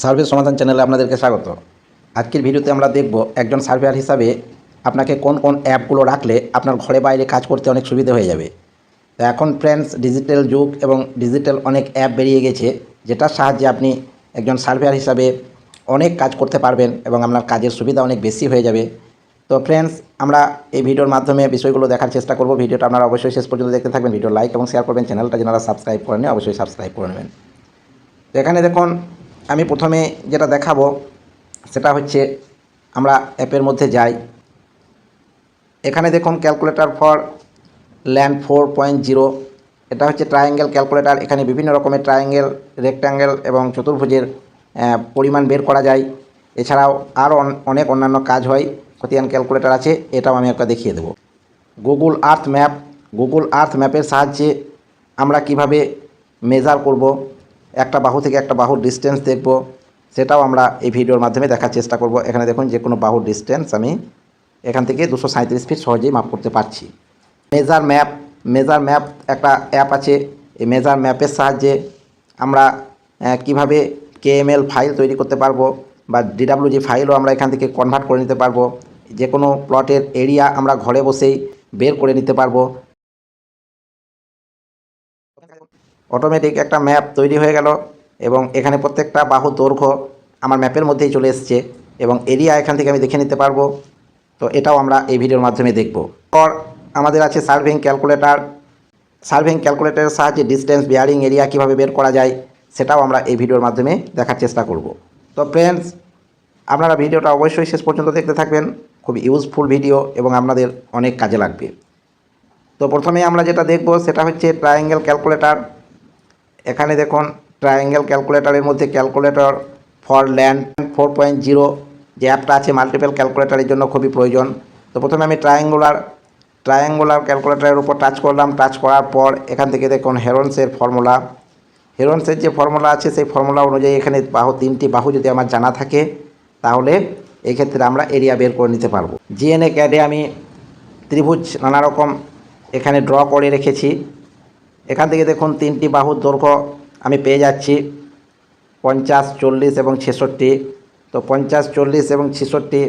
Survey সমাধান চ্যানেলে আপনাদেরকে স্বাগত। আজকের ভিডিওতে আমরা দেখব একজন সার্ভেয়ার হিসাবে আপনাকে কোন কোন অ্যাপগুলো রাখলে আপনার ঘরে বাইরে কাজ করতে অনেক সুবিধা হয়ে যাবে। তো এখন ফ্রেন্ডস ডিজিটাল যুগ এবং ডিজিটাল অনেক অ্যাপ বেরিয়ে গেছে, যেটার সাহায্যে আপনি একজন সার্ভেয়ার হিসাবে অনেক কাজ করতে পারবেন এবং আপনার কাজের সুবিধা অনেক বেশি হয়ে যাবে। তো ফ্রেন্ডস আমরা এই ভিডিওর মাধ্যমে বিষয়গুলো দেখার চেষ্টা করব। ভিডিওটা আপনারা অবশ্যই শেষ পর্যন্ত দেখতে থাকবেন। ভিডিও লাইক এবং শেয়ার করবেন। চ্যানেলটা যারা সাবস্ক্রাইব করেন অবশ্যই সাবস্ক্রাইব করে নেবেন। তো এখানে দেখুন আমি প্রথমে যেটা দেখাবো, সেটা হচ্ছে আমরা অ্যাপের মধ্যে যাই। এখানে দেখুন calculator for land four point zero. এটা হচ্ছে ট্রায়াঙ্গেল ক্যালকুলেটর। এখানে বিভিন্ন রকমের ট্রায়াঙ্গেল রেক্ট্যাঙ্গেল এবং চতুর্ভুজের পরিমাণ বের করা যায়। এছাড়াও আরও অন- অনেক অন্যান্য কাজ হয়। খতিয়ান ক্যালকুলেটর আছে, এটাও আমি একটা দেখিয়ে দেবো। Google Earth map. Google Earth ম্যাপের সাহায্যে আমরা কীভাবে মেজার করব? একটা বাহু থেকে একটা বাহুর ডিস্টেন্স দেখব। সেটাও আমরা এই ভিডিওর মাধ্যমে দেখার চেষ্টা করব। এখানে দেখুন যে কোনো বাহুর ডিস্টেন্স আমি এখান থেকে দুশো সাঁত্রিশ ফিট সহজেই মাপ করতে পারছি। মেজার ম্যাপ মেজার ম্যাপ একটা অ্যাপ আছে। এই মেজার ম্যাপের সাহায্যে আমরা কীভাবে কেএমএল ফাইল তৈরি করতে পারব বা ডিডাব্লিউজি ফাইলও আমরা এখান থেকে কনভার্ট করে নিতে পারব। যে কোনো প্লটের এরিয়া আমরা ঘরে বসেই বের করে নিতে পারব। অটোমেটিক একটা ম্যাপ তৈরি হয়ে গেল এবং এখানে প্রত্যেকটা বাহু দৈর্ঘ্য আমার ম্যাপের মধ্যেই চলে এসছে এবং এরিয়া এখান থেকে আমি দেখে নিতে পারব। তো এটাও আমরা এই ভিডিওর মাধ্যমে দেখব। পর আমাদের আছে সার্ভিং ক্যালকুলেটার সার্ভিং ক্যালকুলেটরের সাহায্যে ডিস্টেন্স বিয়ারিং এরিয়া কীভাবে বের করা যায় সেটাও আমরা এই ভিডিওর মাধ্যমে দেখার চেষ্টা করব। তো ফ্রেন্ডস আপনারা ভিডিওটা অবশ্যই শেষ পর্যন্ত দেখতে থাকবেন। খুব ইউজফুল ভিডিও এবং আপনাদের অনেক কাজে লাগবে। তো প্রথমে আমরা যেটা দেখব সেটা হচ্ছে ট্রায়াঙ্গেল ক্যালকুলেটর এখানে দেখুন ট্রায়াঙ্গেল ক্যালকুলেটরের মধ্যে calculator for land four point zero যে অ্যাপটা আছে মাল্টিপল ক্যালকুলেটরের জন্য খুবই প্রয়োজন। তো প্রথমে আমি ট্রায়াঙ্গুলার ট্রায়াঙ্গুলার ক্যালকুলেটরের উপর টাচ করলাম। টাচ করার পর এখান থেকে দেখুন হেরনসের ফর্মুলা হেরনসের যে ফর্মুলা আছে, সেই ফর্মুলা অনুযায়ী এখানে বাহু, তিনটি বাহু যদি আমার জানা থাকে, তাহলে এক্ষেত্রে আমরা এরিয়া বের করে নিতে পারব। জিএনএ ক্যাডে আমি ত্রিভুজ নানা রকম এখানে ড্র করে রেখেছি। এখান থেকে দেখুন তিনটি বাহুর দৈর্ঘ্য আমি পেয়ে যাচ্ছি পঞ্চাশ, চল্লিশ এবং ছেষট্টি। তো পঞ্চাশ, চল্লিশ এবং ছেষট্টি,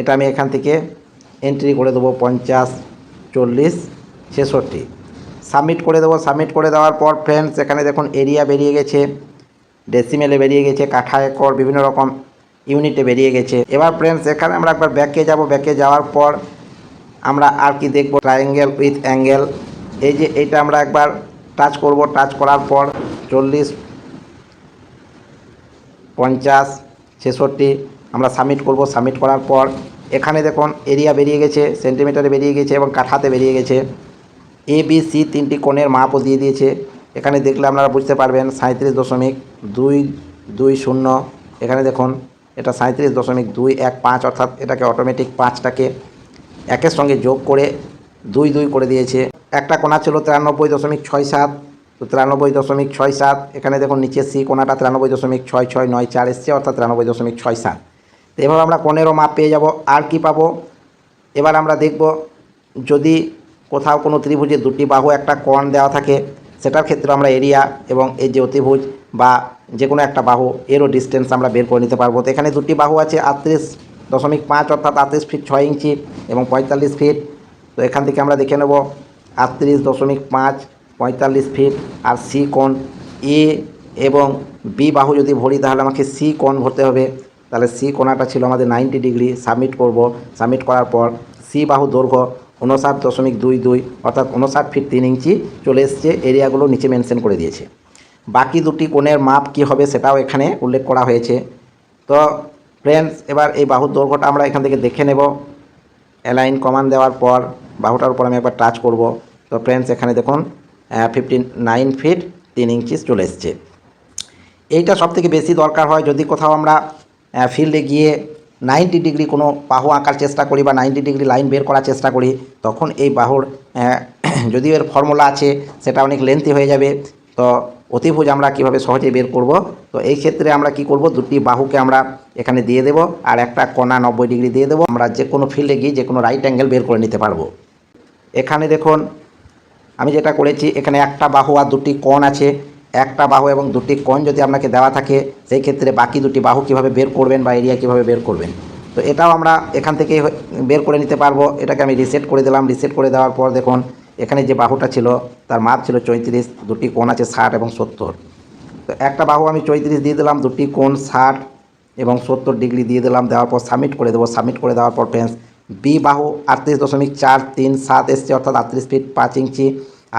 এটা আমি এখান থেকে এন্ট্রি করে দেবো পঞ্চাশ, চল্লিশ, ছেষট্টি। সাবমিট করে দেবো সাবমিট করে দেওয়ার পর ফ্রেন্ডস এখানে দেখুন এরিয়া বেরিয়ে গেছে ডেসিমেলে বেরিয়ে গেছে, কাঠা, একর, বিভিন্ন রকম ইউনিটে বেরিয়ে গেছে। এবার ফ্রেন্ডস এখানে আমরা একবার ব্যাকে যাব ব্যাকে যাওয়ার পর আমরা আর কি দেখব? ট্রায়াঙ্গেল উইথ অ্যাঙ্গেল এই যে এইটা আমরা একবার টাচ করব টাচ করার পর চল্লিশ, পঞ্চাশ, ছেষট্টি, আমরা সাবমিট করব সাবমিট করার পর এখানে দেখুন এরিয়া বেরিয়ে গেছে সেন্টিমিটারে বেরিয়ে গেছে এবং কাঠাতে বেরিয়ে গেছে। এ বি সি তিনটি কোণের মাপও দিয়ে দিয়েছে। এখানে দেখলে আপনারা বুঝতে পারবেন সাঁত্রিশ দশমিক দুই দুই শূন্য। এখানে দেখুন এটা সাঁত্রিশ দশমিক দুই এক পাঁচ, অর্থাৎ এটাকে অটোমেটিক পাঁচটাকে একের সঙ্গে যোগ করে দুই দুই করে দিয়েছে। একটা কোণা ছিল তিরানব্বই দশমিক ছয় সাত, তো তিরানব্বই দশমিক ছয় সাত, এখানে দেখুন নিচে সি কোণাটা তিরানব্বই দশমিক ছয় ছয় নয় চার এসছে, অর্থাৎ তিরানব্বই দশমিক ছয় সাত। তো এভাবে আমরা কোণেরও মাপ পেয়ে যাব, আর কি পাবো? এবার আমরা দেখব যদি কোথাও কোনো ত্রিভুজে দুটি বাহু একটা কোণ দেওয়া থাকে, সেটার ক্ষেত্রে আমরা এরিয়া এবং এই যে অতিভুজ বা যে কোনো একটা বাহু, এরও ডিস্টেন্স আমরা বের করে নিতে পারব। তো এখানে দুটি বাহু আছে, আটত্রিশ দশমিক পাঁচ, অর্থাৎ আটত্রিশ ফিট ছয় ইঞ্চি এবং পঁয়তাল্লিশ ফিট তো এখান থেকে আমরা দেখে নেব আটত্রিশ দশমিক পাঁচ পঁয়তাল্লিশ ফিট আর সি কোণ এ এবং বি বাহু যদি ভরি, তাহলে আমাকে সি কোণ ভরতে হবে। তাহলে সি কোণাটা ছিল আমাদের নাইনটি ডিগ্রি সাবমিট করব। সাবমিট করার পর সি বাহু দৈর্ঘ্য উনষাট দশমিক দুই দুই, অর্থাৎ উনষাট ফিট তিন ইঞ্চি চলে এসছে। এরিয়াগুলো নিচে মেনশন করে দিয়েছে। বাকি দুটি কোণের মাপ কি হবে সেটাও এখানে উল্লেখ করা হয়েছে। তো ফ্রেন্ডস এবার এই বাহুর দৈর্ঘ্যটা আমরা এখান থেকে দেখে নেব। অ্যালাইন কমান দেওয়ার পর বাহুটার উপর আমি একবার টাচ করব। তো ফ্রেন্ডস এখানে দেখুন ফিফটিন নাইন ফিট তিন ইঞ্চি চলে এসছে। এইটা সব থেকে বেশি দরকার হয় যদি কোথাও আমরা ফিল্ডে গিয়ে নাইনটি ডিগ্রি কোনো বাহু আঁকার চেষ্টা করি বা নাইনটি ডিগ্রি লাইন বের করার চেষ্টা করি, তখন এই বাহুর যদিও এর ফর্মুলা আছে, সেটা অনেক লেন্থি হয়ে যাবে। তো অতিভুজ আমরা কীভাবে সহজে বের করব? তো এই ক্ষেত্রে আমরা কি করব? দুটি বাহুকে আমরা এখানে দিয়ে দেব আর একটা কোণা নব্বই ডিগ্রি দিয়ে দেবো। আমরা যে কোনো ফিল্ডে গিয়ে যে কোনো রাইট অ্যাঙ্গেল বের করে নিতে পারব। এখানে দেখুন, আমি যেটা করেছি, এখানে একটা বাহু আর দুটি কোণ আছে। একটা বাহু এবং দুটি কোণ যদি আপনাকে দেওয়া থাকে, সেই ক্ষেত্রে বাকি দুটি বাহু কীভাবে বের করবেন বা এরিয়া কীভাবে বের করবেন? তো এটাও আমরা এখান থেকে বের করে নিতে পারব। এটাকে আমি রিসেট করে দিলাম। রিসেট করে দেওয়ার পর দেখুন এখানে যে বাহুটা ছিল, তার মাপ ছিল চৈত্রিশ, দুটি কোণ আছে ষাট এবং সত্তর। তো একটা বাহু আমি চৈত্রিশ দিয়ে দিলাম, দুটি কোণ ষাট এবং সত্তর ডিগ্রি দিয়ে দিলাম, দেওয়ার পর সাবমিট করে দেবো। সাবমিট করে দেওয়ার পর ফ্রেন্ডস বি বাহু আটত্রিশ দশমিক চার তিন সাত এসছে, অর্থাৎ আটত্রিশ ফিট পাঁচ ইঞ্চি,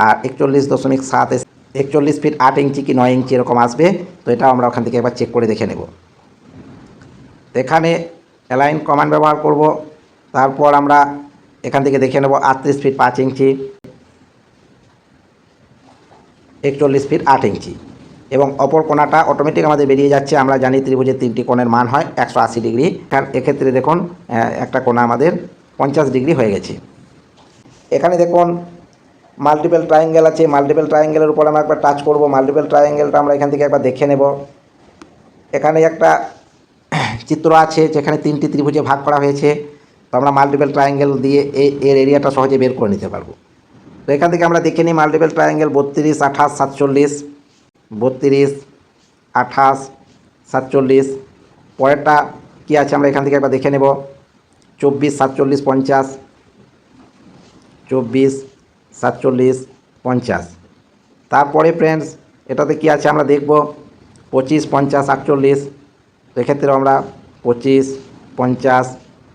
আর একচল্লিশ দশমিক সাত এস, একচল্লিশ ফিট আট ইঞ্চি কি নয় ইঞ্চি এরকম আসবে। তো এটাও আমরা ওখান থেকে একবার চেক করে দেখে নেব। এখানে অ্যালাইন কমান্ড ব্যবহার করব। তারপর আমরা এখান থেকে দেখে নেব আটত্রিশ ফিট পাঁচ ইঞ্চি একচল্লিশ ফিট আট ইঞ্চি। এবং অপর কোণাটা অটোমেটিক আমাদের বেরিয়ে যাচ্ছে, আমরা জানি ত্রিভুজের তিনটি কোণের মান হয় একশো আশি ডিগ্রি। এক্ষেত্রে দেখুন একটা কোণা আমাদের পঞ্চাশ ডিগ্রি হয়ে গেছে। এখানে দেখুন মাল্টিপল ট্রায়াঙ্গেল আছে মাল্টিপল ট্রায়াঙ্গেলের উপর আমরা একবার টাচ করব মাল্টিপল ট্রায়াঙ্গেলটা আমরা এখান থেকে একবার দেখে নেব। এখানে একটা চিত্র আছে, যেখানে তিনটি ত্রিভুজে ভাগ করা হয়েছে। তো আমরা মাল্টিপল ট্রায়াঙ্গেল দিয়ে এর এরিয়াটা সহজে বের করে নিতে পারব। তো এখান থেকে আমরা দেখে নিই মাল্টিপল ট্রায়াঙ্গেল বত্রিশ, আঠাশ, সাতচল্লিশ, বত্রিশ, আঠাশ, সাতচল্লিশ। পরেরটা কী আছে আমরা এখান থেকে একবার দেখে নেব। চব্বিশ, সাতচল্লিশ, পঞ্চাশ। চব্বিশ, সাতচল্লিশ, পঞ্চাশ। তারপরে ফ্রেন্ডস এটাতে কি আছে আমরা দেখব। পঁচিশ, পঞ্চাশ, আটচল্লিশ। তো এক্ষেত্রে আমরা পঁচিশ, পঞ্চাশ,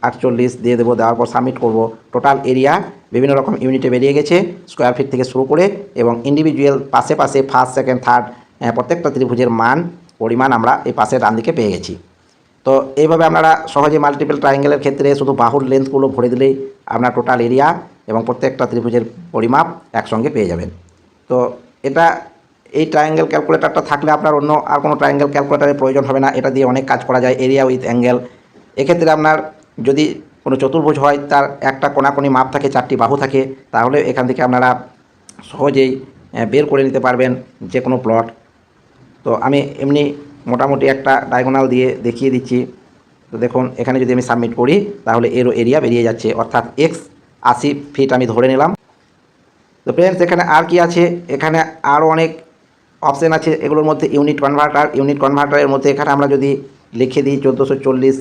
আটচল্লিশ দিয়ে দেবো। দেওয়ার পর সাবমিট করব। টোটাল এরিয়া বিভিন্ন রকম ইউনিটে বেরিয়ে গেছে স্কোয়ার ফিট থেকে শুরু করে এবং ইন্ডিভিজুয়াল পাশে পাশে ফার্স্ট সেকেন্ড থার্ড প্রত্যেকটা ত্রিভুজের মান, পরিমাণ আমরা এই পাশের ডান দিকে পেয়ে গেছি। তো এইভাবে আপনারা সহজে মাল্টিপল ট্রায়াঙ্গেলের ক্ষেত্রে শুধু বাহুর লেন্থগুলো ভরে দিলেই আপনার টোটাল এরিয়া এবং প্রত্যেকটা ত্রিভুজের পরিমাপ একসঙ্গে পেয়ে যাবেন। তো এটা এই ট্রায়াঙ্গেল ক্যালকুলেটারটা থাকলে আপনার অন্য আর কোনো ট্রায়াঙ্গেল ক্যালকুলেটারের প্রয়োজন হবে না, এটা দিয়ে অনেক কাজ করা যায় এরিয়া উইথ অ্যাঙ্গেল এক্ষেত্রে আপনার যদি কোনো চতুর্ভুজ হয়, তার একটা কোনাকুনি মাপ থাকে, চারটি বাহু থাকে, তাহলে এখান থেকে আপনারা সহজেই বের করে নিতে পারবেন যে কোনো প্লট তো আমি এমনি মোটামুটি একটা ডায়াগোনাল দিয়ে দেখিয়ে দিচ্ছি। তো দেখুন, এখানে যদি আমি সাবমিট করি, তাহলে এরও এরিয়া বেরিয়ে যাচ্ছে। অর্থাৎ এক্স আশি ফিট আমি ধরে নিলাম। তো ফ্রেন্ডস এখানে আর কি আছে? এখানে আরও অনেক অপশান আছে। এগুলোর মধ্যে ইউনিট কনভার্টার ইউনিট কনভার্টারের মধ্যে এখানে আমরা যদি লিখে দিই, চোদ্দোশো চল্লিশ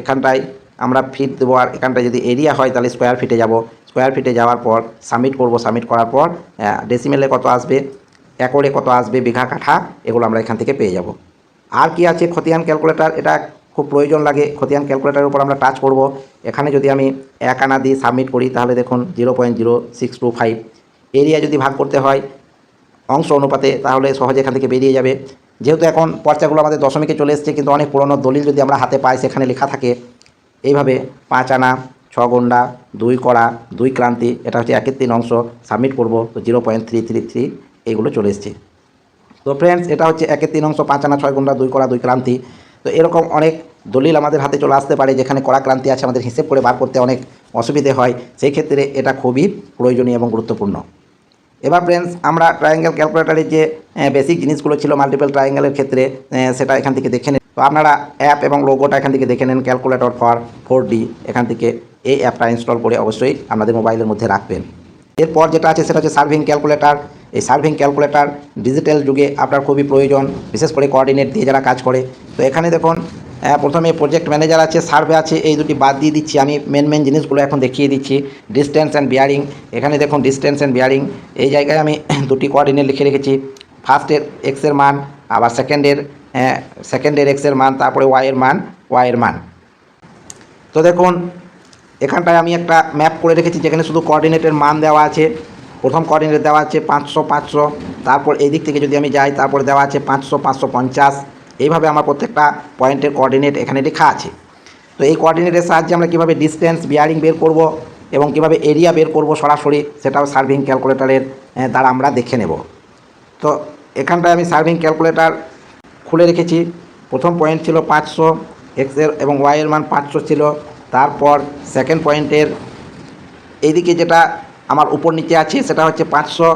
এখানটায়। আমরা ফিট দেবো আর এখানটায় যদি এরিয়া হয় তাহলে স্কোয়ার ফিটে যাব। স্কোয়ার ফিটে যাওয়ার পর সাবমিট করব সাবমিট করার পর ডেসিমেলে কত আসবে একরে কত আসবে, বিঘা কাঠা, এগুলো আমরা এখান থেকে পেয়ে যাব। আর কি আছে খতিয়ান ক্যালকুলেটার এটা খুব প্রয়োজন লাগে। খতিয়ান ক্যালকুলেটারের উপর আমরা টাচ করব। এখানে যদি আমি এক আনা দিয়ে সাবমিট করি, তাহলে দেখুন zero point zero six two five area যদি ভাগ করতে হয়, অংশ অনুপাতে, তাহলে সহজে এখান থেকে বেরিয়ে যাবে। যেহেতু এখন পর্চাগুলো আমাদের দশমিকে চলে এসছে, কিন্তু অনেক পুরনো দলিল যদি আমরা হাতে পাই, সেখানে লেখা থাকে। এইভাবে পাঁচ আনা, ছ গন্ডা, দুই কড়া, দুই ক্রান্তি, এটা হচ্ছে একের তিন অংশ সাবমিট করব, তো zero point three three three এইগুলো চলে এসছে। তো ফ্রেন্ডস এটা হচ্ছে একের তিন অংশ, পাঁচ আনা, ছয় ঘণ্টা দুই কড়া, দুই ক্রান্তি। তো এরকম অনেক দলিল আমাদের হাতে চলে আসতে পারে, যেখানে কড়া ক্রান্তি আছে, আমাদের হিসেব করে বার করতে অনেক অসুবিধে হয়। সেই ক্ষেত্রে এটা খুবই প্রয়োজনীয় এবং গুরুত্বপূর্ণ। এবার ফ্রেন্ডস আমরা ট্রায়াঙ্গেল ক্যালকুলেটারের যে বেসিক জিনিসগুলো ছিল মাল্টিপল ট্রায়াঙ্গেলের ক্ষেত্রে সেটা এখান থেকে দেখে নেন। তো আপনারা অ্যাপ এবং লোগোটা এখান থেকে দেখে নেন ক্যালকুলেটর ফর ফোর ডি এখান থেকে এই অ্যাপটা ইনস্টল করে অবশ্যই আপনাদের মোবাইলের মধ্যে রাখবেন। এরপর যেটা আছে, সেটা হচ্ছে সার্ভিং ক্যালকুলেটর এই সার্ভিং ক্যালকুলেটর ডিজিটাল যুগে আপনার খুবই প্রয়োজন, বিশেষ করে কোঅর্ডিনেট দিয়ে যারা কাজ করে। তো এখানে দেখুন প্রথমে প্রজেক্ট ম্যানেজার আছে সার্ভে আছে, এই দুটি বাদ দিয়ে দিচ্ছি। আমি মেন মেন জিনিসগুলো এখন দেখিয়ে দিচ্ছি। ডিস্টেন্স অ্যান্ড বিয়ারিং এখানে দেখুন ডিস্টেন্স অ্যান্ড বিয়ারিং এই জায়গায় আমি দুটি কোঅর্ডিনেট লিখে রেখেছি। ফার্স্টের এক্সের মান, আবার সেকেন্ডের সেকেন্ডের এক্সের মান, তারপরে ওয়াইয়ের মান ওয়াইয়ের মান। তো দেখুন, এখানটায় আমি একটা ম্যাপ করে রেখেছি, যেখানে শুধু কোঅর্ডিনেটের মান দেওয়া আছে। প্রথম কোঅর্ডিনেট দেওয়া আছে পাঁচশো পাঁচশো। তারপর এই দিক থেকে যদি আমি যাই, তারপরে দেওয়া আছে পাঁচশো পাঁচশো পঞ্চাশ। এইভাবে আমার প্রত্যেকটা পয়েন্টের কোঅর্ডিনেট এখানে লেখা আছে। তো এই কোঅর্ডিনেটের সাহায্যে আমরা কীভাবে ডিস্টেন্স বিয়ারিং বের করব এবং কীভাবে এরিয়া বের করব সরাসরি, সেটাও সার্ভিং ক্যালকুলেটারের দ্বারা আমরা দেখে নেব। তো এখানটায় আমি সার্ভিং ক্যালকুলেটার খুলে রেখেছি। প্রথম পয়েন্ট ছিল পাঁচশো এক্সের এবং ওয়াইয়ের মান পাঁচশো ছিল। তারপর সেকেন্ড পয়েন্টের এইদিকে যেটা আমার উপর নিচে আছে, সেটা হচ্ছে পাঁচশো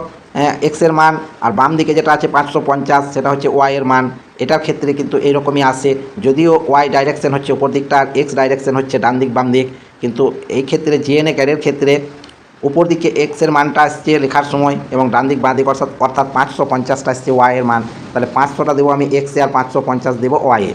এক্সের মান। আর বাম দিকে যেটা আছে পাঁচশো পঞ্চাশ, সেটা হচ্ছে ওয়াইয়ের মান। এটার ক্ষেত্রে কিন্তু এইরকমই আসে যদিও ওয়াই ডাইরেকশন হচ্ছে উপর দিকটা আর এক্স ডাইরেকশান হচ্ছে ডান দিক, বাম দিক। কিন্তু এই ক্ষেত্রে জিএনএ ক্যারের ক্ষেত্রে উপর দিকে এক্সের মানটা আসছে লেখার সময় এবং ডান দিক, বাঁ দিক অর্থাৎ অর্থাৎ পাঁচশো পঞ্চাশটা আসছে ওয়াইয়ের মান। তাহলে পাঁচশোটা দেবো আমি এক্সে আর পাঁচশো পঞ্চাশ দেবো ওয়াইয়ে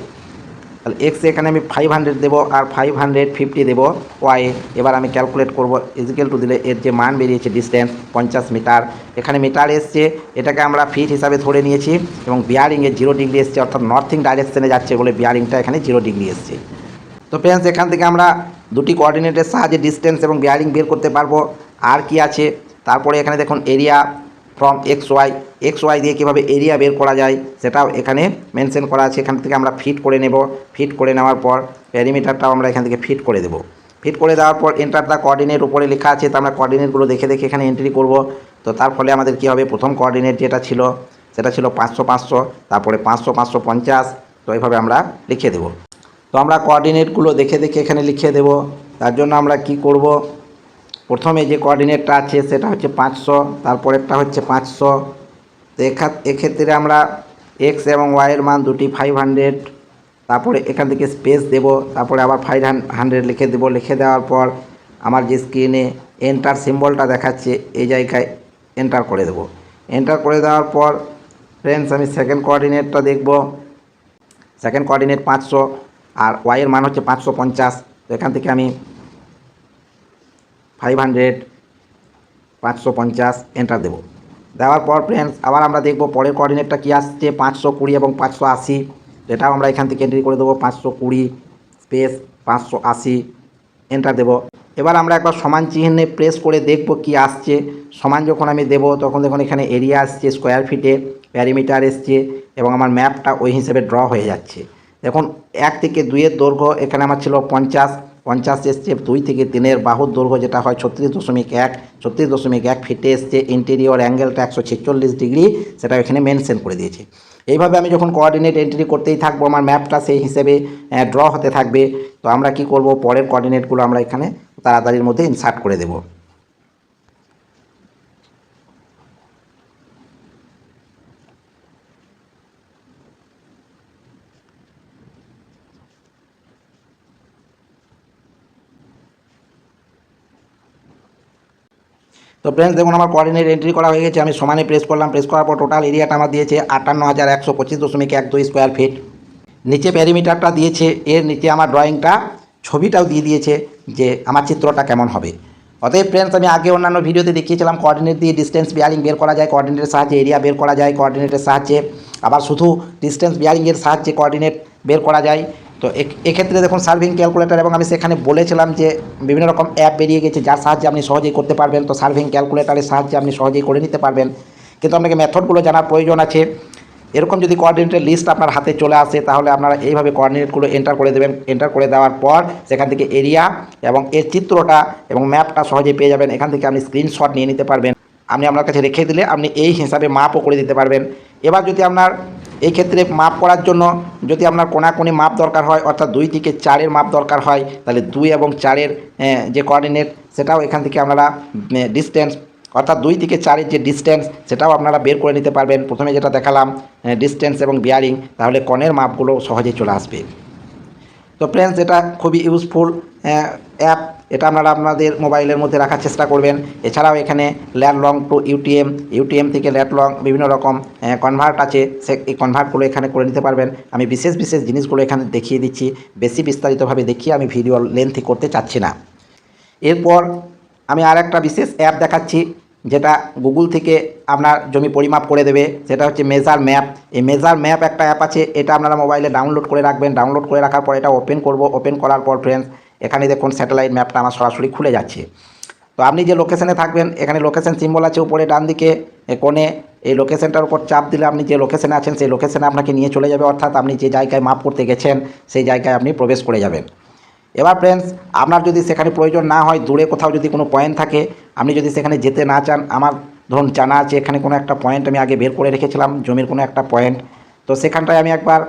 তাহলে এক্সে এখানে আমি ফাইভ হান্ড্রেড দেবো আর ফাইভ হান্ড্রেড ফিফটি দেবো ওয়াই এবার আমি ক্যালকুলেট করব ইজিক্যাল টু দিলে এর যে মান বেরিয়েছে ডিস্টেন্স পঞ্চাশ মিটার। এখানে মিটার এসছে, এটাকে আমরা ফিট হিসাবে ধরে নিয়েছি এবং বিয়ারিংয়ে জিরো ডিগ্রি এসছে, অর্থাৎ নর্থিং ডাইরেকশনে যাচ্ছে বলে বিয়ারিংটা এখানে জিরো ডিগ্রি এসছে। তো ফ্রেন্ডস এখান থেকে আমরা দুটি কোঅর্ডিনেটের সাহায্যে ডিস্টেন্স এবং বিয়ারিং বের করতে পারব। আর কি আছে? তারপরে এখানে দেখুন area from X Y X Y দিয়ে কীভাবে এরিয়া বের করা যায়, সেটাও এখানে মেনশন করা আছে। এখান থেকে আমরা ফিট করে নেব। ফিট করে নেওয়ার পর প্যারিমিটারটাও আমরা এখান থেকে ফিট করে দেবো। ফিট করে দেওয়ার পর এন্টার দ্য কোঅর্ডিনেট উপরে লেখা আছে। তো আমরা কোঅর্ডিনেটগুলো দেখে দেখে এখানে এন্ট্রি করব। তো তার ফলে আমাদের কী হবে? প্রথম কোঅর্ডিনেট যেটা ছিল, সেটা ছিল পাঁচশো পাঁচশো, তারপরে পাঁচশো পাঁচশো পঞ্চাশ। তো এইভাবে আমরা লিখে দেবো। তো আমরা কোঅর্ডিনেটগুলো দেখে দেখে এখানে লিখে দেব। তার জন্য আমরা কি করব? প্রথমে যে কোঅর্ডিনেটটা আছে সেটা হচ্ছে পাঁচশো, তারপরেরটা হচ্ছে পাঁচশো। তো এক্ষেত্রে আমরা এক্স এবং ওয়াইয়ের মান দুটি ফাইভ হান্ড্রেড তারপরে এখান থেকে স্পেস দেব, তারপরে আবার ফাইভ হান্ড্রেড লিখে দেব। লিখে দেওয়ার পর আমার যে স্ক্রিনে এন্টার সিম্বলটা দেখাচ্ছে, এই জায়গায় এন্টার করে দেব। এন্টার করে দেওয়ার পর ফ্রেন্ডস আমি সেকেন্ড কোঅর্ডিনেটটা দেখব। সেকেন্ড কোঅর্ডিনেট পাঁচশো, আর ওয়াইয়ের মান হচ্ছে পাঁচশো পঞ্চাশ। তো এখান থেকে আমি ফাইভ হান্ড্রেড পাঁচশো পঞ্চাশ এন্টার দেবো। দেওয়ার পর ফ্রেন্ডস আবার আমরা দেখব পরের কোঅর্ডিনেটটা কী আসছে, পাঁচশো কুড়ি এবং পাঁচশো আশি। এটাও আমরা এখান থেকে এন্ট্রি করে দেবো, পাঁচশো কুড়ি স্পেস পাঁচশো আশি এন্টার দেবো। এবার আমরা একবার সমান চিহ্নে প্রেস করে দেখব কি আসছে। সমান যখন আমি দেব, তখন দেখুন এখানে এরিয়া আসছে স্কোয়ার ফিটে প্যারিমিটার এসছে এবং আমার ম্যাপটা ওই হিসেবে ড্র হয়ে যাচ্ছে। দেখুন, এক থেকে দুইয়ের দৈর্ঘ্য এখানে আমার ছিল পঞ্চাশ পঞ্চাশ এসছে, দুই থেকে তিনের বাহুর দৈর্ঘ্য যেটা হয় ছত্রিশ দশমিক এক, ছত্রিশ দশমিক এক ফিটে এসছে ইন্টেরিয়র অ্যাঙ্গেলটা একশো ছেচল্লিশ ডিগ্রি, সেটা এখানে মেনশন করে দিয়েছে। এইভাবে আমি যখন কোঅর্ডিনেট এন্ট্রি করতেই থাকব, আমার ম্যাপটা সেই হিসেবে ড্র হতে থাকবে। তো আমরা কি করব, পরের কোঅর্ডিনেটগুলো আমরা এখানে তাড়াতাড়ির মধ্যে ইনসার্ট করে দেবো। তো ফ্রেন্ডস দেখুন, আমার কোঅর্ডিনেট এন্ট্রি করা হয়ে গেছে। আমি সমানে প্রেস করলাম। প্রেস করার পর টোটাল এরিয়াটা আমার দিয়েছে আটান্ন হাজার একশো পঁচিশ দশমিক এক দুই স্কোয়ার ফিট নিচে প্যারিমিটারটা দিয়েছে। এর নিচে আমার ড্রয়িংটা ছবিটাও দিয়ে দিয়েছে যে আমার চিত্রটা কেমন হবে। অতএব ফ্রেন্ডস আমি আগে অন্যান্য ভিডিওতে দেখিয়েছিলাম কোঅর্ডিনেট দিয়ে ডিস্টেন্স বিয়ারিং বের করা যায় কোঅর্ডিনেটের সাহায্যে এরিয়া বের করা যায় কোঅর্ডিনেটের সাহায্যে। আবার শুধু ডিস্টেন্স বিয়ারিংয়ের সাহায্যে কোঅর্ডিনেট বের করা যায়। তো এক্ষেত্রে দেখুন সার্ভিং ক্যালকুলেটর এবং আমি সেখানে বলেছিলাম যে বিভিন্ন রকম অ্যাপ বেরিয়ে গেছে, যার সাহায্যে আপনি সহজেই করতে পারবেন। তো সার্ভিং ক্যালকুলেটারের সাহায্যে আপনি সহজেই করে নিতে পারবেন। কিন্তু আপনাকে মেথডগুলো জানার প্রয়োজন আছে। এরকম যদি কোঅর্ডিনেটের লিস্ট আপনার হাতে চলে আসে, তাহলে আপনারা এইভাবে কোঅর্ডিনেটগুলো এন্টার করে দেবেন। এন্টার করে দেওয়ার পর সেখান থেকে এরিয়া এবং এর চিত্রটা এবং ম্যাপটা সহজেই পেয়ে যাবেন। এখান থেকে আপনি স্ক্রিনশট নিয়ে নিতে পারবেন। আপনি আপনার কাছে রেখে দিলে আপনি এই হিসাবে মাপও করে দিতে পারবেন। এবার যদি আপনার এই ক্ষেত্রে মাপ করার জন্য যদি আপনার কোনাকুনি মাপ দরকার হয়, অর্থাৎ দুই থেকে চারের মাপ দরকার হয়, তাহলে দুই এবং চারের যে কোঅর্ডিনেট সেটাও এখান থেকে আপনারা ডিস্টেন্স অর্থাৎ দুই থেকে চারের যে ডিস্টেন্স সেটাও আপনারা বের করে নিতে পারবেন। প্রথমে যেটা দেখালাম ডিস্টেন্স এবং বিয়ারিং তাহলে কনের মাপগুলো সহজেই চলে আসবে। তো ফ্রেন্ডস এটা খুবই ইউজফুল অ্যাপ এটা আপনারা আপনাদের মোবাইলের মধ্যে রাখার চেষ্টা করবেন। এছাড়াও এখানে lat long to UTM UTM থেকে ল্যাড লং বিভিন্ন রকম কনভার্ট আছে। সে, এই কনভার্টগুলো এখানে করে নিতে পারবেন। আমি বিশেষ বিশেষ জিনিসগুলো এখানে দেখিয়ে দিচ্ছি। বেশি বিস্তারিতভাবে দেখিয়ে আমি ভিডিও লেন্থি করতে চাচ্ছি না। এরপর আমি আর একটা বিশেষ অ্যাপ দেখাচ্ছি, যেটা গুগল থেকে আপনার জমি পরিমাপ করে দেবে। সেটা হচ্ছে মেজার ম্যাপ এই মেজার ম্যাপ একটা অ্যাপ আছে। এটা আপনারা মোবাইলে ডাউনলোড করে রাখবেন। ডাউনলোড করে রাখার পর এটা ওপেন করব। ওপেন করার পর ফ্রেন্ডস এখানে দেখুন স্যাটেলাইট ম্যাপটা আমার সরাসরি খুলে যাচ্ছে। তো আপনি যে লোকেশানে থাকবেন, এখানে লোকেশান সিম্বল আছে উপরে ডান দিকে কোণে, এই লোকেশানটার উপর চাপ দিলে আপনি যে লোকেশানে আছেন, সেই লোকেশানে আপনাকে নিয়ে চলে যাবে। অর্থাৎ আপনি যে জায়গায় মাপ করতে গেছেন, সেই জায়গায় আপনি প্রবেশ করে যাবেন। এবার ফ্রেন্ডস আপনার যদি সেখানে প্রয়োজন না হয়, দূরে কোথাও যদি কোনো পয়েন্ট থাকে, আপনি যদি সেখানে যেতে না চান, আমার ধরুন জানা আছে, এখানে কোনো একটা পয়েন্ট আমি আগে বের করে রেখেছিলাম, জমির কোনো একটা পয়েন্ট তো সেখানটায় আমি একবার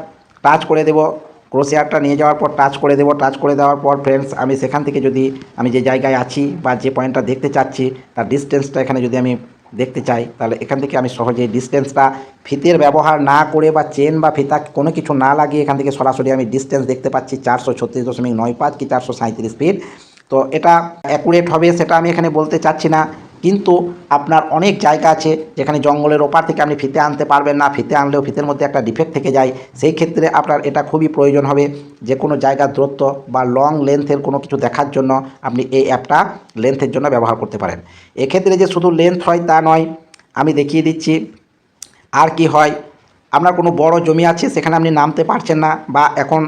টাচ করে দেবো। ক্রোশিয়ারটা নিয়ে যাওয়ার পর টাচ করে দেবো টাচ করে দেওয়ার পর ফ্রেন্ডস আমি সেখান থেকে যদি আমি যে জায়গায় আছি বা যে পয়েন্টটা দেখতে চাচ্ছি, তার ডিস্টেন্সটা এখানে যদি আমি দেখতে চাই, তাহলে এখান থেকে আমি সহজেই ডিস্টেন্সটা ফিতের ব্যবহার না করে বা চেন বা ফিতা কোনো কিছু না লাগিয়ে এখান থেকে সরাসরি আমি ডিস্টেন্স দেখতে পাচ্ছি চারশো ছত্রিশ দশমিক নয় পাঁচ কি চারশো সাঁত্রিশ ফিট তো এটা অ্যাকুরেট হবে সেটা আমি এখানে বলতে চাচ্ছি না। কিন্তু আপনার অনেক জায়গা আছে যেখানে জঙ্গলের ওপার থেকে আপনি ফিতে আনতে পারবেন না, ফিতে আনলেও ফিতের মধ্যে একটা ডিফেক্ট থেকে যায়। সেই ক্ষেত্রে আপনার এটা খুবই প্রয়োজন হবে যে কোনো জায়গার দূরত্ব বা লং লেন্থের কোনো কিছু দেখার জন্য আপনি এই অ্যাপটা লেন্থের জন্য ব্যবহার করতে পারেন। এক্ষেত্রে যে শুধু লেন্থ হয় তা নয়, আমি দেখিয়ে দিচ্ছি আর কি হয়। আপনার কোনো বড় জমি আছে, সেখানে আপনি নামতে পারছেন না বা এখন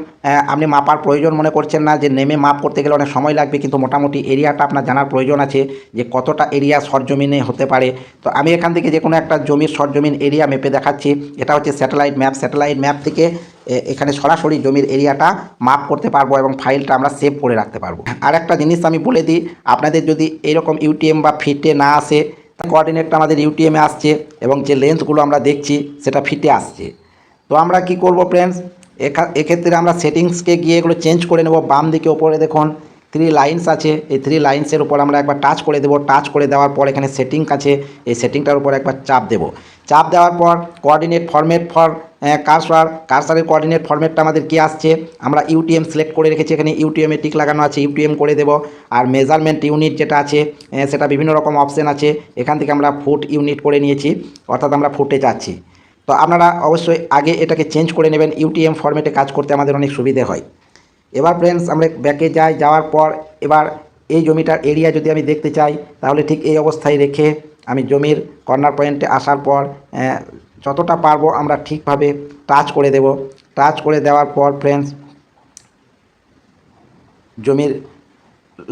আপনি মাপার প্রয়োজন মনে করছেন না যে নেমে মাপ করতে গেলে অনেক সময় লাগবে, কিন্তু মোটামুটি এরিয়াটা আপনার জানার প্রয়োজন আছে যে কতটা এরিয়া সরজমিনে হতে পারে। তো আমি এখান থেকে যে কোনো একটা জমির সরজমিন এরিয়া মেপে দেখাচ্ছি। এটা হচ্ছে স্যাটেলাইট ম্যাপ। স্যাটেলাইট ম্যাপ থেকে এখানে সরাসরি জমির এরিয়াটা মাপ করতে পারব এবং ফাইলটা আমরা সেভ করে রাখতে পারব। আর একটা জিনিস আমি বলে দিই, আপনাদের যদি এরকম ইউটিএম বা ফিটে না আসে কোঅর্ডিনেটটা আমাদের ইউটিএমে আসছে এবং যে লেন্সগুলো আমরা দেখছি সেটা ফিটে আসছে। তো আমরা কি করব ফ্রেন্ডস এক্ষেত্রে আমরা সেটিংসকে গিয়ে এগুলো চেঞ্জ করে নেব। বাম দিকে ওপরে দেখুন। থ্রি লাইন্স আছে। এই থ্রি লাইন্সের উপর আমরা একবার টাচ করে দেবো। টাচ করে দেওয়ার পর এখানে সেটিং আছে। এই সেটিংটার উপর একবার চাপ দেবো। চাপ দেওয়ার পর কোঅর্ডিনেট ফরম্যাট ফর কারসার কারসারের কোঅর্ডিনেট ফরম্যাটটা আমাদের কি আসছে? আমরা ইউটিএম সিলেক্ট করে রেখেছি এখানে। ইউটিএমে টিক লাগানো আছে। ইউটিএম করে দেবো। আর মেজারমেন্ট ইউনিট যেটা আছে সেটা বিভিন্ন রকম অপশন আছে। এখান থেকে আমরা ফুট ইউনিট করে নিয়েছি। অর্থাৎ আমরা ফুটে যাচ্ছি। তো আপনারা অবশ্যই আগে এটাকে চেঞ্জ করে নেবেন। ইউটিএম ফরম্যাটে কাজ করতে আমাদের অনেক সুবিধে হয়। এবার ফ্রেন্ডস আমরা ব্যাকে যাই, যাওয়ার পর এবার এই জমিটার এরিয়া যদি আমি দেখতে চাই, তাহলে ঠিক এই অবস্থায় রেখে আমি জমির কর্নার পয়েন্টে আসার পর যতটা পারব আমরা ঠিকভাবে টাচ করে দেব। টাচ করে দেওয়ার পর ফ্রেন্ডস জমির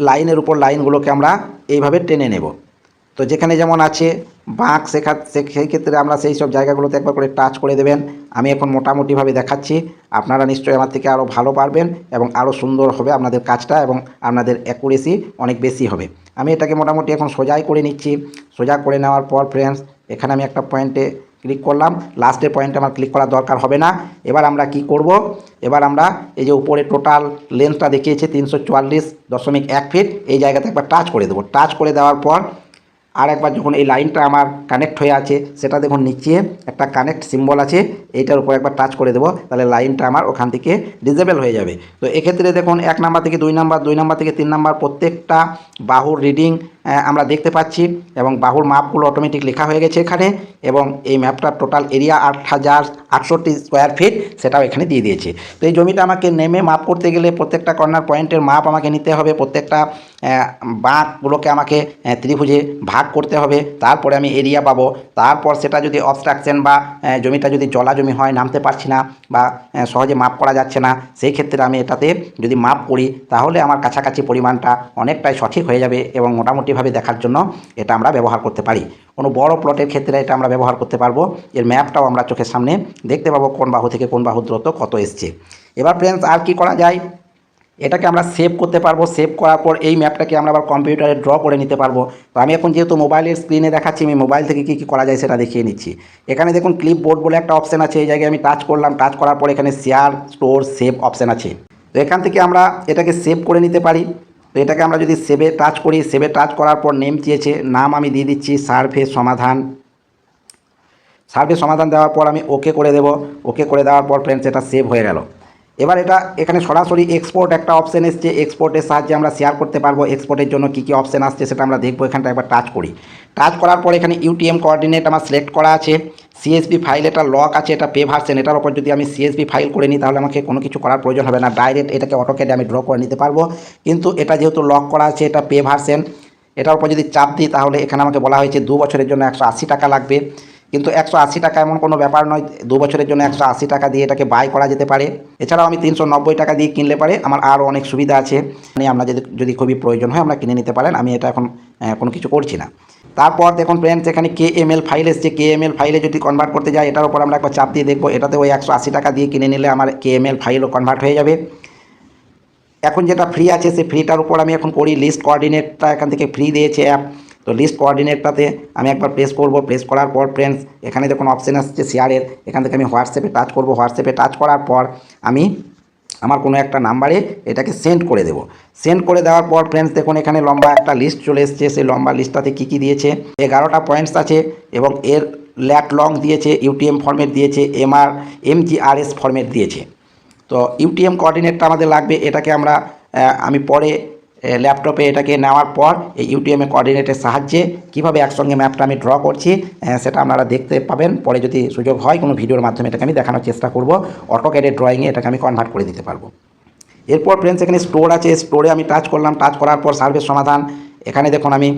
লাইনের উপর লাইনগুলোকে আমরা এইভাবে টেনে নেব। তো যেখানে যেমন আছে, বাঁক শেখা সে- সেই ক্ষেত্রে আমরা সেই সব জায়গাগুলোতে একবার করে টাচ করে দেবেন। আমি এখন মোটামুটিভাবে দেখাচ্ছি। আপনারা নিশ্চয়ই আমার থেকে আরও ভালো পারবেন এবং আরও সুন্দর হবে আপনাদের কাজটা এবং আপনাদের অ্যাকুরেসি অনেক বেশি হবে। আমি এটাকে মোটামুটি এখন সোজাই করে নিচ্ছি। সোজা করে নেওয়ার পর ফ্রেন্ডস এখানে আমি একটা পয়েন্টে ক্লিক করলাম। লাস্টের পয়েন্টে আমার ক্লিক করার দরকার হবে না। এবার আমরা কি করব? এবার আমরা এই যে উপরে টোটাল লেন্থটা দেখিয়েছে, তিনশো চুয়াল্লিশ দশমিক এক ফিট এই জায়গাতে একবার টাচ করে দেবো। টাচ করে দেওয়ার পর আর একবার যখন এই লাইনটা আমার কানেক্ট হয়ে আছে, সেটা দেখুন নিচে একটা কানেক্ট সিম্বল আছে, এইটার উপর একবার টাচ করে দেবো, তাহলে লাইনটা আমার ওখান থেকে ডিজেবল হয়ে যাবে। তো এক্ষেত্রে দেখুন এক নাম্বার থেকে দুই নাম্বার দুই নাম্বার থেকে তিন নাম্বার প্রত্যেকটা বাহুর রিডিং আমরা দেখতে পাচ্ছি এবং বাহুর মাপগুলো অটোমেটিক লেখা হয়ে গেছে এখানে এবং এই ম্যাপটার টোটাল এরিয়া আট হাজার আটষট্টি স্কোয়ার ফিট সেটাও এখানে দিয়ে দিয়েছে। তো এই জমিটা আমাকে নেমে মাপ করতে গেলে প্রত্যেকটা কর্নার পয়েন্টের মাপ আমাকে নিতে হবে, প্রত্যেকটা বাঁকগুলোকে আমাকে ত্রিভুজে ভাগ করতে হবে, তারপরে আমি এরিয়া পাবো, তারপর সেটা যদি অবস্ট্রাকশন বা জমিটা যদি জলা জমি হয়, নামতে পারছি না বা সহজে মাপ করা যাচ্ছে না, সেই ক্ষেত্রে আমি এটাতে যদি মাপ করি, তাহলে আমার কাছাকাছি পরিমাণটা অনেকটাই সঠিক হয়ে যাবে এবং মোটামুটিভাবে দেখার জন্য এটা আমরা ব্যবহার করতে পারি। কোনো বড় প্লটের ক্ষেত্রে এটা আমরা ব্যবহার করতে পারব। এর ম্যাপটাও আমরা চোখের সামনে দেখতে পাবো কোন বাহু থেকে কোন বাহু দূরত্ব কত এসছে। এবার ফ্রেন্ডস আর কি করা যায়? এটাকে আমরা সেভ করতে পারব। সেভ করার পর এই ম্যাপটাকে আমরা আবার কম্পিউটারে ড্র করে নিতে পারব। তো আমি এখন যেহেতু মোবাইলের স্ক্রিনে দেখাচ্ছি, আমি মোবাইল থেকে কী কী করা যায় সেটা দেখিয়ে নিচ্ছি। এখানে দেখুন ক্লিপ বোর্ড বলে একটা অপশান আছে। এই জায়গায় আমি টাচ করলাম। টাচ করার পর এখানে শেয়ার স্টোর সেভ অপশান আছে। তো এখান থেকে আমরা এটাকে সেভ করে নিতে পারি। তো এটাকে আমরা যদি সেভে টাচ করি সেভে টাচ করার পর নেম চেয়েছে, নাম আমি দিয়ে দিচ্ছি সার্ভে সমাধান। সার্ভে সমাধান দেওয়ার পর আমি ওকে করে দেব। ওকে করে দেওয়ার পর ফ্রেন্ডস এটা সেভ হয়ে গেল। এবার এটা এখানে সরাসরি এক্সপোর্ট একটা অপশন এসছে এক্সপোর্টের সাহায্যে আমরা শেয়ার করতে পারব এক্সপোর্টের জন্য কী কী অপশন আসছে সেটা আমরা দেখব এখানটা একবার টাচ করি। টাচ করার পর এখানে ইউটিএম কোঅর্ডিনেট আমার সিলেক্ট করা আছে সিএসবি ফাইল এটা লক আছে, এটা পে ভার্সেন এটার উপর যদি আমি সিএসবি ফাইল করে নিই তাহলে আমাকে কোনো কিছু করার প্রয়োজন হবে না ডাইরেক্ট এটাকে অটোকেটে আমি ড্র করে নিতে পারব। কিন্তু এটা যেহেতু লক করা আছে, এটা পে ভার্সেন এটার উপর যদি চাপ দিই তাহলে এখানে আমাকে বলা হয়েছে দু বছরের জন্য একশো আশি টাকা লাগবে। কিন্তু একশো আশি টাকা এমন কোনো ব্যাপার নয়, দু বছরের জন্য একশো আশি টাকা দিয়ে এটাকে বাই করা যেতে পারে। এছাড়াও আমি তিনশো নব্বই টাকা দিয়ে কিনলে পারে, আমার আরও অনেক সুবিধা আছে। মানে আমরা যদি যদি খুবই প্রয়োজন হয়, আমরা কিনে নিতে পারেন, আমি এটা এখন কোনো কিছু করছি না। তারপর দেখুন ফ্রেন্ডস এখানে কে এম এল ফাইল এসছে। কে এম এল ফাইলে যদি কনভার্ট করতে যাই, এটার উপর আমরা একবার চাপ দিয়ে দেখব। এটাতে ওই একশো আশি টাকা দিয়ে কিনে নিলে আমার কে এম এল ফাইলও কনভার্ট হয়ে যাবে। এখন যেটা ফ্রি আছে, সেই ফ্রিটার উপর আমি এখন করি। লিস্ট কোঅর্ডিনেটটা এখান থেকে ফ্রি দিয়েছে অ্যাপ তো লিস্ট কোঅর্ডিনেটটাতে আমি একবার প্রেস করব। প্রেস করার পর ফ্রেন্ডস এখানে দেখুন অপশান আসছে শেয়ারের এখান থেকে আমি হোয়াটসঅ্যাপে টাচ করব। হোয়াটসঅ্যাপে টাচ করার পর আমি আমার কোনো একটা নাম্বারে এটাকে সেন্ড করে দেবো। সেন্ড করে দেওয়ার পর ফ্রেন্ডস দেখুন এখানে লম্বা একটা লিস্ট চলে এসছে। সেই লম্বা লিস্টটাতে কী কী দিয়েছে? এগারোটা পয়েন্টস আছে এবং এর ল্যাট লং দিয়েছে ইউটিএম ফর্মেট দিয়েছে এমআর এমজিআরএস ফর্মেট দিয়েছে। তো ইউটিএম কোঅর্ডিনেটটা আমাদের লাগবে। এটাকে আমরা আমি পরে ল্যাপটপে এটাকে নেওয়ার পর এই ইউটিএমএ কোঅর্ডিনেটের সাহায্যে কীভাবে একসঙ্গে ম্যাপটা আমি ড্র করছি সেটা আপনারা দেখতে পাবেন। পরে যদি সুযোগ হয় কোনো ভিডিওর মাধ্যমে এটাকে আমি দেখানোর চেষ্টা করব। অটোক্যাডের ড্রয়িংয়ে এটাকে আমি কনভার্ট করে দিতে পারব। এরপর ফ্রেন্ডস এখানে স্টোর আছে। স্টোরে আমি টাচ করলাম। টাচ করার পর সার্ভের সমাধান। এখানে দেখুন আমি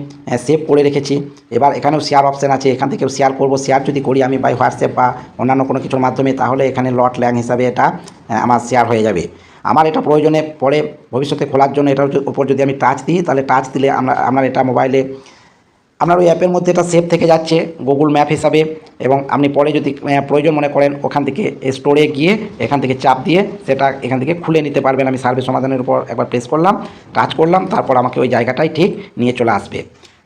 সেভ করে রেখেছি। এবার এখানেও শেয়ার অপশান আছে। এখান থেকেও শেয়ার করব। শেয়ার যদি করি আমি বাই হোয়াটসঅ্যাপ বা অন্যান্য কোনো কিছুর মাধ্যমে, তাহলে এখানে লট ল্যাং হিসাবে এটা আমার শেয়ার হয়ে যাবে। আমার এটা প্রয়োজনে পরে ভবিষ্যতে খোলার জন্য এটার উপর যদি আমি টাচ দিই, তাহলে টাচ দিলে আমরা আপনার এটা মোবাইলে আপনার ওই অ্যাপের মধ্যে এটা সেভ থেকে যাচ্ছে গুগল ম্যাপ হিসাবে এবং আপনি পরে যদি প্রয়োজন মনে করেন ওখান থেকে স্টোরে গিয়ে এখান থেকে চাপ দিয়ে সেটা এখান থেকে খুলে নিতে পারবেন। আমি সার্ভে সমাধানের উপর একবার প্রেস করলাম টাচ করলাম, তারপর আমাকে ওই জায়গাটাই ঠিক নিয়ে চলে আসবে।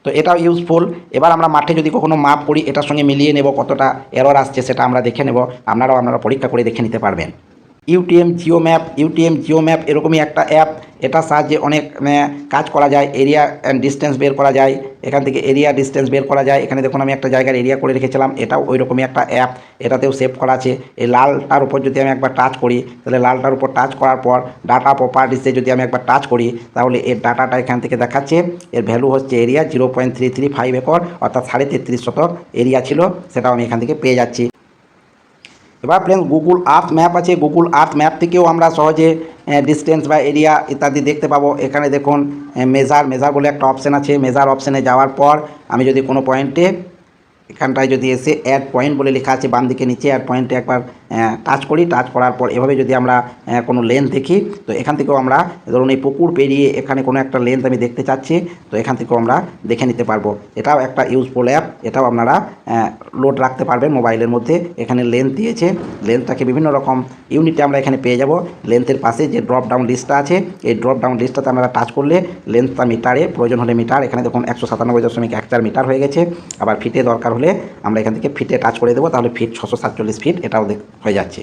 তো এটাও ইউজফুল এবার আমরা মাঠে যদি কখনো মাপ করি, এটার সঙ্গে মিলিয়ে নেব কতটা এরর আসছে সেটা আমরা দেখে নেব। আপনারাও আপনারা পরীক্ষা করে দেখে নিতে পারবেন। UTM geo map UTM geo map এরকমই একটা অ্যাপ এটার সাহায্যে অনেক কাজ করা যায় এরিয়া অ্যান্ড ডিস্টেন্স বের করা যায়, এখান থেকে এরিয়া ডিস্টেন্স বের করা যায়, এখানে দেখুন আমি একটা জায়গার এরিয়া করে রেখেছিলাম, এটাও ওই রকমই একটা অ্যাপ এটাতেও সেভ করা আছে, এই লালটার উপর যদি আমি একবার টাচ করি, তাহলে লালটার উপর টাচ করার পর ডাটা প্রপার্টিসে যদি আমি একবার টাচ করি, তাহলে এর ডাটাটা এখান থেকে দেখাচ্ছে, এর ভ্যালু হচ্ছে area zero point three three five acre, অর্থাৎ সাড়ে তেত্রিশ শতক এরিয়া ছিল, সেটাও আমি এখান থেকে পেয়ে যাচ্ছি। এবার ফ্রেন্ডস গুগল আর্থ ম্যাপ আছে। গুগল আর্থ ম্যাপ থেকেও আমরা সহজে ডিস্টেন্স বা এরিয়া ইত্যাদি দেখতে পাবো। এখানে দেখুন মেজার মেজার বলে একটা অপশান আছে। মেজার অপশানে যাওয়ার পর আমি যদি কোনো পয়েন্টে এখানটায় যদি এসে অ্যাড পয়েন্ট বলে লেখা আছে বাম দিকে নিচে অ্যাড পয়েন্টে একবার টাচ করি, টাচ করার পর এভাবে যদি আমরা কোনো লেন্থ দেখি, তো এখান থেকেও আমরা, ধরুন এই পুকুর পেরিয়ে এখানে কোনো একটা লেন্থ আমি দেখতে চাচ্ছি, তো এখান থেকেও আমরা দেখে নিতে পারব। এটাও একটা ইউজফুল অ্যাপ এটাও আপনারা লোড রাখতে পারবেন মোবাইলের মধ্যে। এখানে লেন্থ দিয়েছে লেন্থটাকে বিভিন্ন রকম ইউনিটে আমরা এখানে পেয়ে যাব। লেন্থের পাশে যে ড্রপ ডাউন লিস্টটা আছে, এই ড্রপ ডাউন লিস্টটাতে আপনারা টাচ করলে লেন্থটা মিটারে প্রয়োজন হলে মিটার এখানে দেখুন একশো সাতানব্বই দশমিক এক চার মিটার হয়ে গেছে। আবার ফিটে দরকার হলে আমরা এখান থেকে ফিটে টাচ করে দেবো, তাহলে ফিট ছশো সাতচল্লিশ ফিট এটাও দেখ- হয়ে যাচ্ছে।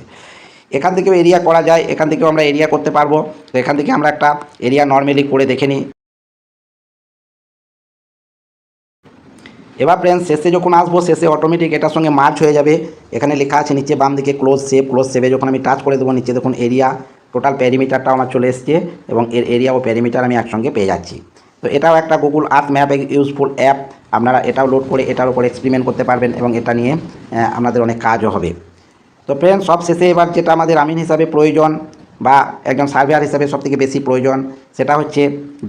এখান থেকেও এরিয়া করা যায়, এখান থেকেও আমরা এরিয়া করতে পারব। তো এখান থেকে আমরা একটা এরিয়া নর্মালি করে দেখে নিই। এবার ফ্রেন্ডস শেষে যখন আসব, শেষে অটোমেটিক এটার সঙ্গে মার্চ হয়ে যাবে। এখানে লেখা আছে নিচে বাম দিকে ক্লোজ সেভ ক্লোজ সেভে যখন আমি টাচ করে দেবো, নিচে দেখুন এরিয়া টোটাল প্যারিমিটারটা আমার চলে এসছে এবং এর এরিয়া ও প্যারিমিটার আমি একসঙ্গে পেয়ে যাচ্ছি। তো এটাও একটা Google Earth map useful app আপনারা এটাও লোড করে এটার উপর এক্সপেরিমেন্ট করতে পারবেন এবং এটা নিয়ে আপনাদের অনেক কাজও হবে। তো ফ্রেন্ড সব শেষে এবার যেটা আমাদের আমিন হিসাবে প্রয়োজন বা একজন সার্ভেয়ার হিসাবে সবথেকে বেশি প্রয়োজন, সেটা হচ্ছে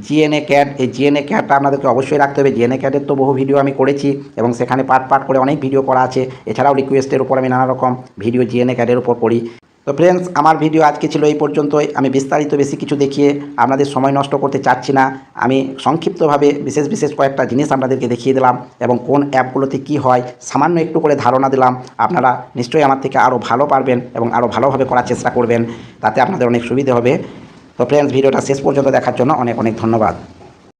জিএনএ ক্যাড এই জিএনএ ক্যাডটা আপনাদেরকে অবশ্যই রাখতে হবে। জিএনএ ক্যাডের তো বহু ভিডিও আমি করেছি এবং সেখানে পার্ট পার্ট করে অনেক ভিডিও করা আছে। এছাড়াও রিকোয়েস্টের উপর আমি নানা রকম ভিডিও জিএনএ ক্যাডের উপর করি। তো ফ্রেন্ডস আমার ভিডিও আজকে ছিল এই পর্যন্তই। আমি বিস্তারিত বেশি কিছু দেখিয়ে আপনাদের সময় নষ্ট করতে চাচ্ছি না। আমি সংক্ষিপ্তভাবে বিশেষ বিশেষ কয়েকটা জিনিস আপনাদেরকে দেখিয়ে দিলাম এবং কোন অ্যাপগুলোতে কি হয় সামান্য একটু করে ধারণা দিলাম। আপনারা নিশ্চয়ই আমার থেকে আরও ভালো পারবেন এবং আরও ভালোভাবে করার চেষ্টা করবেন। তাতে আপনাদের অনেক সুবিধে হবে। তো ফ্রেন্ডস ভিডিওটা শেষ পর্যন্ত দেখার জন্য অনেক অনেক ধন্যবাদ।